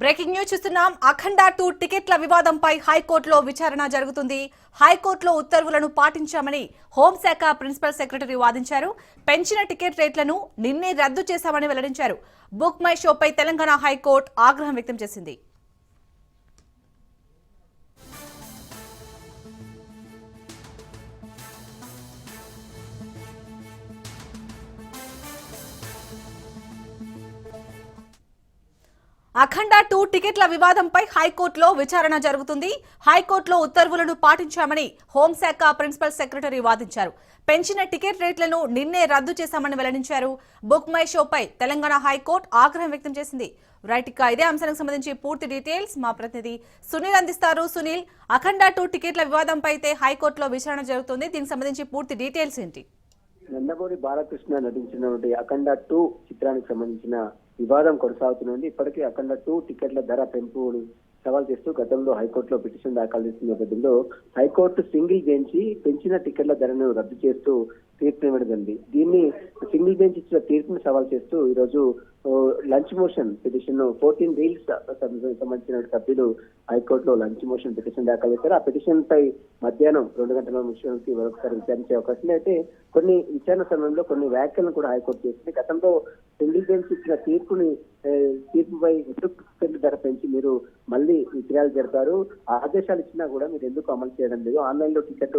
Breaking news చూస్తున్నాం. అఖండ two టికెట్ల వివాదంపై హైకోర్టులో విచారణ జరుగుతుంది. హైకోర్టులో ఉత్తర్వులను పాటించామని హోంశాఖ ప్రిన్సిపల్ సెక్రటరీ వాదించారు. పెంచిన టికెట్ రేట్లను నిన్నే రద్దు చేశామని వెల్లడించారు. బుక్ మై షోపై తెలంగాణ హైకోర్టు ఆగ్రహం వ్యక్తం చేసింది. అఖండ టూ టికెట్ల వివాదంపై హైకోర్టులో విచారణ జరుగుతుంది. హైకోర్టులో ఉత్తర్వులను పాటించామని హోంశాఖ ప్రిన్సిపల్ సెక్రటరీ వాదించారు. పెంచిన టికెట్ రేట్లను నిన్నే రద్దు చేశామని వెల్లడించారు. బుక్ మై షోపై తెలంగాణ హైకోర్టు ఆగ్రహం వ్యక్తం చేసింది. రైట్ ఇక ఇదే అంశానికి సంబంధించి పూర్తి డీటెయిల్స్ మా ప్రతినిధి సునీల్ అందిస్తారు. సునీల్ అఖండ టూ టికెట్ల వివాదంపై అయితే హైకోర్టులో విచారణ జరుగుతుంది. దీనికి సంబంధించి పూర్తి డీటెయిల్స్ ఏంటి? నందమూరి బాలకృష్ణ నటించినటువంటి అఖండ టూ చిత్రానికి సంబంధించిన వివాదం కొనసాగుతున్నది ఇప్పటికే అఖండ టూ టికెట్ల ధర పెంపుడు సవాల్ చేస్తూ గతంలో హైకోర్టులో పిటిషన్ దాఖలు చేసిన నేపథ్యంలో హైకోర్టు సింగిల్ బెంచ్ పెంచిన టికెట్ల ధరను రద్దు చేస్తూ తీర్పు ఇవ్వడం దీన్ని సింగిల్ బెంచ్ ఇచ్చిన తీర్పును సవాల్ చేస్తూ ఈ రోజు lunch motion petition fourteen Reels సంబంధించిన సభ్యులు హైకోర్టులో లంచ్ మోషన్ పిటిషన్ దాఖలు చేశారు. ఆ పిటిషన్ పై మధ్యాహ్నం రెండు గంటల విషయానికి మరొకసారి విచారించే అవకాశం అయితే కొన్ని విచారణ సమయంలో కొన్ని వ్యాఖ్యలను కూడా హైకోర్టు చేసింది. గతంలో సింగిల్ బెంచ్ ఇచ్చిన తీర్పుని తీర్పుపై ఎందుకు ధర పెంచి మీరు మళ్ళీ విక్రయాలు జరిపారు. ఆదేశాలు ఇచ్చినా కూడా మీరు ఎందుకు అమలు చేయడం లేదు? ఆన్లైన్లో టికెట్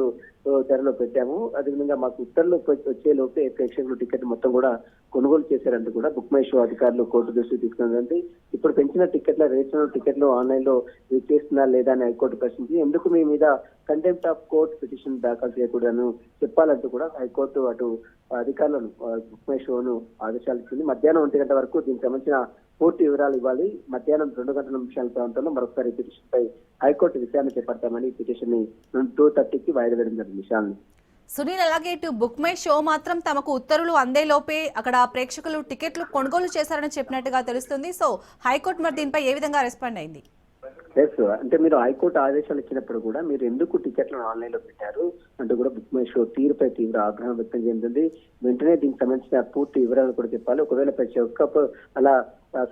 ధరలో పెట్టాము. అదేవిధంగా మాకు ఉత్తర్వులు వచ్చే లోపే ప్రేక్షకులు టికెట్ మొత్తం కూడా కొనుగోలు చేశారంటూ కూడా బుక్ మై షో అధికారులు కోర్టు దృష్టికి తీసుకున్నదండి ఇప్పుడు పెంచిన టికెట్ల రేట్లను టికెట్లు ఆన్లైన్లో చేస్తున్నారు లేదా అని హైకోర్టు ప్రశ్నించి ఎందుకు మీ మీద కంటెంప్ట్ ఆఫ్ కోర్ట్ పిటిషన్ దాఖలు చేయకూడదని చెప్పాలంటూ కూడా హైకోర్టు అటు అధికారులను బుక్ మై షోను ఆదేశాలు ఇచ్చింది. మధ్యాహ్నం ఒంటి గంట వరకు దీనికి సంబంధించిన పూర్తి వివరాలు ఇవ్వాలి. మధ్యాహ్నం రెండు గంటల నిమిషాల ప్రాంతంలో మరొకసారి పిటిషన్ పై హైకోర్టు విచారణ చేపడతామని పిటిషన్ని టూ థర్టీకి వాయిదా వేయడం జరిగింది. విషయాన్ని సునీల్ అలాగే ఇటు బుక్ మై షో మాత్రం తమకు ఉత్తర్వులు అందేలోపే అక్కడ ప్రేక్షకులు టికెట్లు కొనుగోలు చేశారని చెప్పినట్టుగా తెలుస్తుంది. సో హైకోర్టు మరి దీనిపై ఏ విధంగా రెస్పాండ్ అయింది? ఎస్ అంటే మీరు హైకోర్టు ఆదేశాలు ఇచ్చినప్పుడు కూడా మీరు ఎందుకు టికెట్లను ఆన్లైన్లో పెట్టారు? అంటూ కూడా బుక్ మై షో తీరుపై తీవ్ర ఆగ్రహం వ్యక్తం చెందింది వెంటనే దీనికి సంబంధించిన పూర్తి వివరాలు కూడా చెప్పాలి. ఒకవేళ ప్రతి ఒక్క అలా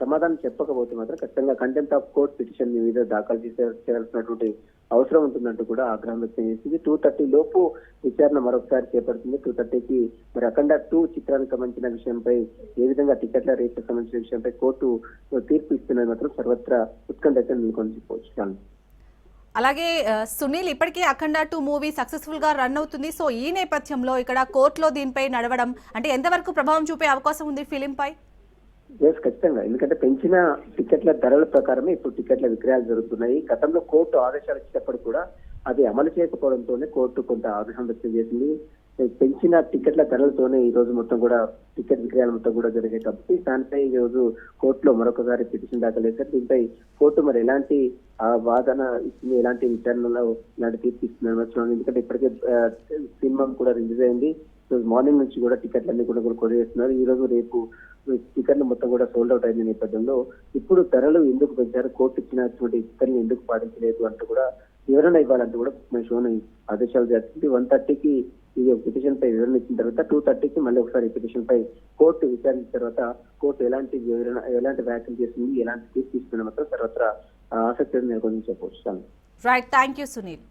సమాధానం చెప్పకపోతే మాత్రం ఖచ్చితంగా కంటెంప్ట్ ఆఫ్ కోర్ట్ పిటిషన్ మీ మీద దాఖలు చేసే చేయాల్సినటువంటి అవసరం ఉంటుందంటూ కూడా ఆగ్రహం వ్యక్తం చేసింది. టూ థర్టీ లోపు విచారణ మరొకసారి చేపడుతుంది. టూ థర్టీకి మరి అఖండ టూ చిత్రానికి సంబంధించిన విషయంపై ఏ విధంగా టికెట్ల రేట్లకు సంబంధించిన విషయంపై కోర్టు తీర్పు ఇస్తున్నది మాత్రం సర్వత్రా ఉత్కంఠ నెలకొని చెప్పవచ్చు అలాగే సునీల్ ఇప్పటికే అఖండ టూ మూవీ సక్సెస్ఫుల్గా రన్ అవుతుంది. సో ఈ నేపథ్యంలో ఇక్కడ కోర్టులో దీనిపై నడవడం అంటే ఎంతవరకు ప్రభావం చూపే అవకాశం ఉంది ఫిలిం పై ఎస్ ఖచ్చితంగా. ఎందుకంటే పెంచిన టికెట్ల ధరల ప్రకారమే ఇప్పుడు టికెట్ల విక్రయాలు జరుగుతున్నాయి. గతంలో కోర్టు ఆదేశాలు ఇచ్చినప్పుడు కూడా అది అమలు చేయకపోవడంతోనే కోర్టు కొంత ఆగ్రహం వ్యక్తం చేసింది. పెంచిన టికెట్ల ధరలతోనే ఈ రోజు మొత్తం కూడా టికెట్ విక్రయాలు మొత్తం కూడా జరిగాయి కాబట్టి దానిపై ఈ రోజు కోర్టులో మరొకసారి పిటిషన్ దాఖలు చేశారు. దీనిపై కోర్టు మరి ఎలాంటి వాదన ఇస్తుంది ఎలాంటి విచారణలో ఇలాంటి తీర్పు ఎందుకంటే ఇప్పటికే సినిమా కూడా రిలీజ్ అయింది. మార్నింగ్ నుంచి కూడా టికెట్లన్నీ కూడా కూడా కొనేస్తున్నారు. ఈ రోజు రేపు టికెట్లు మొత్తం కూడా సోల్డ్ అవుట్ అయిన నేపథ్యంలో ఇప్పుడు ధరలు ఎందుకు పెంచారు? కోర్టు ఇచ్చినటువంటి టికెట్ని ఎందుకు పాటించలేదు అంటూ కూడా వివరణ ఇవ్వాలంటూ కూడా మా షోని ఆదేశాలు జరిగింది వన్ థర్టీకి ఇది పిటిషన్ పై వివరణ ఇచ్చిన తర్వాత టూ థర్టీకి మళ్ళీ ఒకసారి పిటిషన్ పై కోర్టు విచారించిన తర్వాత కోర్టు ఎలాంటి వివరణ ఎలాంటి వ్యాఖ్యలు చేస్తుంది ఎలాంటి తీర్పు ఇస్తుందో మాత్రం తర్వాత ఆసక్తి ఆసక్తిని నెలకొని చెప్పవచ్చు. Right thank you Sunil